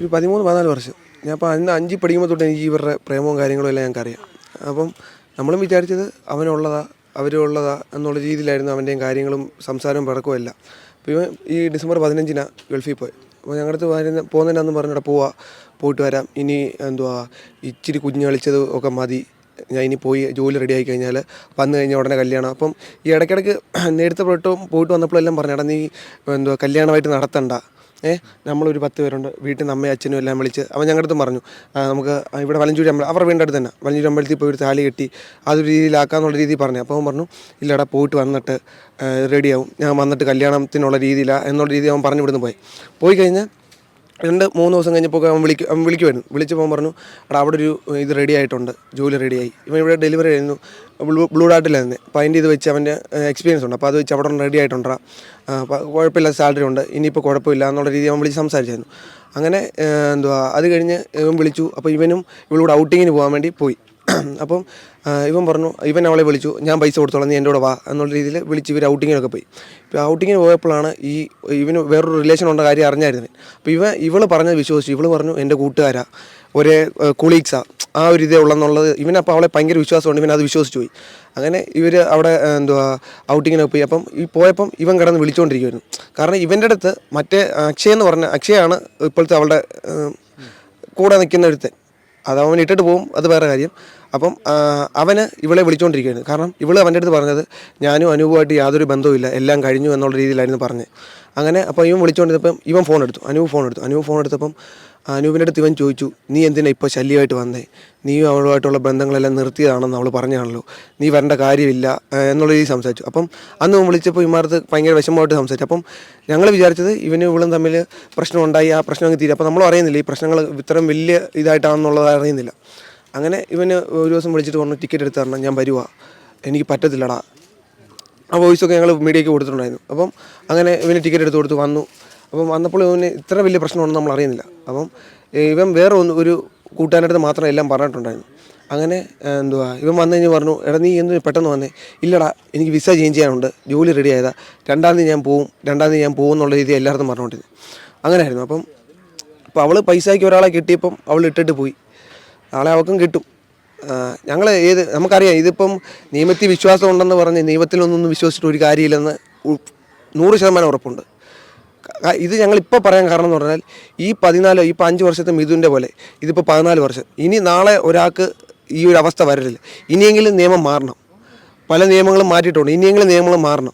ഒരു പതിമൂന്ന് പതിനാല് വർഷം. ഞാൻ അപ്പോൾ അന്ന് അഞ്ചിൽ പഠിക്കുമ്പോൾ തൊട്ട് എനിക്ക് ഇവരുടെ പ്രേമവും കാര്യങ്ങളും എല്ലാം ഞങ്ങൾക്ക് അറിയാം. അപ്പം നമ്മളും വിചാരിച്ചത് അവനുള്ളതാ അവരുള്ളതാ എന്നുള്ള രീതിയിലായിരുന്നു അവന്റെയും കാര്യങ്ങളും സംസാരവും പിറക്കവും എല്ലാം. അപ്പോൾ ഇവൻ ഈ ഡിസംബർ പതിനഞ്ചിനാണ് ഗൾഫിൽ പോയി. അപ്പോൾ ഞങ്ങളുടെ അടുത്ത് വരുന്ന പോകുന്നതിനാന്ന് പറഞ്ഞിട്ട് പോവാ പോയിട്ട് വരാം. ഇനി എന്തുവാ ഇച്ചിരി കുഞ്ഞ് കളിച്ചത് ഒക്കെ മതി. ഞാൻ ഇനി പോയി ജോലി റെഡി ആയി കഴിഞ്ഞാൽ വന്നു കഴിഞ്ഞാൽ ഉടനെ കല്യാണം. അപ്പം ഈ ഇടയ്ക്കിടയ്ക്ക് നേരത്തെ പോയിട്ടും പോയിട്ട് വന്നപ്പോഴെല്ലാം പറഞ്ഞു എടാ നീ എന്തുവാ കല്യാണമായിട്ട് നടത്തണ്ട. ഏ നമ്മളൊരു പത്ത് പേരുണ്ട്. വീട്ടിൽ നിന്ന് അമ്മയും അച്ഛനും എല്ലാം വിളിച്ച് അവൻ ഞങ്ങളുടെ അടുത്ത് പറഞ്ഞു നമുക്ക് ഇവിടെ വലഞ്ചൂരി അമ്പലം അവരുടെ വീടിന്റെ അടുത്ത് തന്നെ. വലഞ്ചൂരി അമ്പലത്തിൽ പോയി ഒരു താലി കെട്ടി അതൊരു രീതിയിലാക്കാന്നുള്ള രീതിയിൽ പറഞ്ഞു. അപ്പോൾ അവൻ പറഞ്ഞു ഇല്ലടാ പോയിട്ട് വന്നിട്ട് റെഡിയാവും ഞാൻ വന്നിട്ട് കല്യാണത്തിനുള്ള രീതിയിലാണ് എന്നുള്ള രീതി അവൻ പറഞ്ഞു ഇവിടുന്ന് പോയി. പോയി കഴിഞ്ഞാൽ രണ്ട് മൂന്ന് ദിവസം കഴിഞ്ഞപ്പോൾ അവൻ വിളിക്കും അവൻ വിളിക്കുമായിരുന്നു വിളിച്ചപ്പോൾ പറഞ്ഞു എടാ അവിടെ ഒരു ഇത് റെഡി ആയിട്ടുണ്ട്. ജോലി റെഡിയായി ഇവൻ ഇവിടെ ഡെലിവറി ആയിരുന്നു. ബ്ലൂ ബ്ലൂ ഡാട്ടിലായിരുന്നു അപ്പോൾ അതിന്റെ ഇത് വെച്ച് അവന്റെ എക്സ്പീരിയൻസ് ഉണ്ട്. അപ്പോൾ അത് വെച്ച് അവിടെ റെഡി ആയിട്ടുണ്ടാ. കുഴപ്പമില്ല സാലറി ഉണ്ട്. ഇനിയിപ്പോൾ കുഴപ്പമില്ല എന്നുള്ള രീതി അവൻ വിളിച്ച് സംസാരിച്ചായിരുന്നു. അങ്ങനെ എന്തുവാ അത് കഴിഞ്ഞ് ഇവൻ വിളിച്ചു. അപ്പോൾ ഇവനും ഇവളൂടെ ഔട്ടിങ്ങിന് പോകാൻ വേണ്ടി പോയി. അപ്പം ഇവൻ പറഞ്ഞു ഇവൻ അവളെ വിളിച്ചു ഞാൻ പൈസ കൊടുത്തോളാം നീ എന്റെ കൂടെ വാ. എന്നുള്ള രീതിയിൽ വിളിച്ച് ഇവർ ഔട്ടിങ്ങിനൊക്കെ പോയി. ഇപ്പോൾ ഔട്ടിങ്ങിന് പോയപ്പോഴാണ് ഈ ഇവന് വേറൊരു റിലേഷൻ ഉണ്ട കാര്യം അറിഞ്ഞായിരുന്നു അപ്പോൾ ഇവ ഇവൾ പറഞ്ഞത് വിശ്വസിച്ചു. ഇവൾ പറഞ്ഞു എന്റെ കൂട്ടുകാരാ ഒരേ കൊളീഗ്സാ ആ ഒരു ഇതേ ഉള്ളെന്നുള്ളത്. ഇവനപ്പോൾ അവളെ ഭയങ്കര വിശ്വാസമുണ്ട് ഇവൻ അത് വിശ്വസിച്ചു പോയി. അങ്ങനെ ഇവർ അവിടെ എന്തുവാ ഔട്ടിങ്ങിനൊക്കെ പോയി. അപ്പം ഈ പോയപ്പം ഇവൻ കിടന്ന് വിളിച്ചുകൊണ്ടിരിക്കുമായിരുന്നു കാരണം ഇവന്റെ അടുത്ത് മറ്റേ അക്ഷയ് എന്ന് പറഞ്ഞ അക്ഷയാണ് ഇപ്പോഴത്തെ അവളുടെ കൂടെ നിൽക്കുന്ന അത് അവൻ ഇട്ടിട്ട് പോകും അത് വേറെ കാര്യം. അപ്പം അവന് ഇവളെ വിളിച്ചുകൊണ്ടിരിക്കുകയാണ് കാരണം ഇവൾ അവന്റെ അടുത്ത് പറഞ്ഞത് ഞാനും അനൂപുമായിട്ട് യാതൊരു ബന്ധവുമില്ല എല്ലാം കഴിഞ്ഞു എന്നുള്ള രീതിയിലായിരുന്നു പറഞ്ഞത്. അങ്ങനെ അപ്പോൾ ഇവൻ വിളിച്ചുകൊണ്ടിരുന്നപ്പം ഇവൻ ഫോൺ എടുത്തു അനൂപ് ഫോൺ എടുത്തു അനൂപ് ഫോൺ എടുത്തപ്പം അനൂപിന്റെ അടുത്ത് ഇവൻ ചോദിച്ചു നീ എന്തിനാ ഇപ്പോൾ ശല്യമായിട്ട് വന്നേ? നീ അവളുമായിട്ടുള്ള ബന്ധങ്ങളെല്ലാം നിർത്തിയതാണെന്ന് അവൾ പറഞ്ഞാണല്ലോ. നീ വരേണ്ട കാര്യമില്ല എന്നുള്ള രീതിയിൽ സംസാരിച്ചു. അപ്പം അന്ന് വിളിച്ചപ്പോൾ ഇമാർത്ത് ഭയങ്കര വിഷമമായിട്ട് സംസാരിച്ചു. അപ്പം ഞങ്ങൾ വിചാരിച്ചത് ഇവനും ഇവളും തമ്മിൽ പ്രശ്നം ഉണ്ടായി ആ പ്രശ്നം അങ്ങ് തീരും. അപ്പോൾ നമ്മൾ അറിയുന്നില്ല ഈ പ്രശ്നങ്ങൾ ഇത്രയും വലിയ ഇതായിട്ടാണെന്നുള്ളത് അറിയുന്നില്ല. അങ്ങനെ ഇവന് ഒരു ദിവസം വിളിച്ചിട്ട് പറഞ്ഞു ടിക്കറ്റ് എടുത്ത് തരണം ഞാൻ വരുവാ. എനിക്ക് പറ്റത്തില്ലടാ. ആ വോയിസൊക്കെ ഞങ്ങൾ മീഡിയയ്ക്ക് കൊടുത്തിട്ടുണ്ടായിരുന്നു. അപ്പം അങ്ങനെ ഇവന് ടിക്കറ്റ് എടുത്ത് കൊടുത്ത് വന്നു. അപ്പം വന്നപ്പോൾ ഇവന് ഇത്ര വലിയ പ്രശ്നമുണ്ടെന്ന് നമ്മൾ അറിയുന്നില്ല. അപ്പം ഇവൻ വേറെ ഒന്ന് ഒരു കൂട്ടുകാരുടെ അടുത്ത് മാത്രം എല്ലാം പറഞ്ഞിട്ടുണ്ടായിരുന്നു. അങ്ങനെ എന്തുവാ ഇവൻ വന്നു കഴിഞ്ഞ് പറഞ്ഞു എടാ നീ എന്ത് പെട്ടെന്ന് വന്നേ? ഇല്ലടാ എനിക്ക് വിസ ചേഞ്ച് ചെയ്യാനുണ്ട്. ജോലി റെഡി ആയതാ. രണ്ടാം തീയതി ഞാൻ പോവും. രണ്ടാം തീയതി ഞാൻ പോകും എന്നുള്ള രീതി എല്ലായിടത്തും പറഞ്ഞുകൊണ്ടിരുന്നു. അങ്ങനെയായിരുന്നു. അപ്പം അപ്പോൾ അവൾ പൈസയ്ക്ക് ഒരാളെ കിട്ടിയപ്പം അവൾ ഇട്ടിട്ട് പോയി. നാളെ അവൾക്കും കിട്ടും. ഞങ്ങൾ ഏത് നമുക്കറിയാം ഇതിപ്പം നിയമത്തിൽ വിശ്വാസം ഉണ്ടെന്ന് പറഞ്ഞ് നിയമത്തിലൊന്നും വിശ്വസിച്ചിട്ട് ഒരു കാര്യമില്ലെന്ന് നൂറ് ശതമാനം ഉറപ്പുണ്ട്. ഇത് ഞങ്ങൾ ഇപ്പോൾ പറയാൻ കാരണം എന്ന് പറഞ്ഞാൽ ഈ പതിനാല് ഇപ്പോൾ അഞ്ച് വർഷത്തെ മിഥുന്റെ പോലെ ഇതിപ്പോൾ പതിനാല് വർഷം. ഇനി നാളെ ഒരാൾക്ക് ഈ ഒരു അവസ്ഥ വരരുത്. ഇനിയെങ്കിലും നിയമം മാറണം. പല നിയമങ്ങളും മാറ്റിയിട്ടുണ്ട്. ഇനിയെങ്കിലും നിയമങ്ങൾ മാറണം.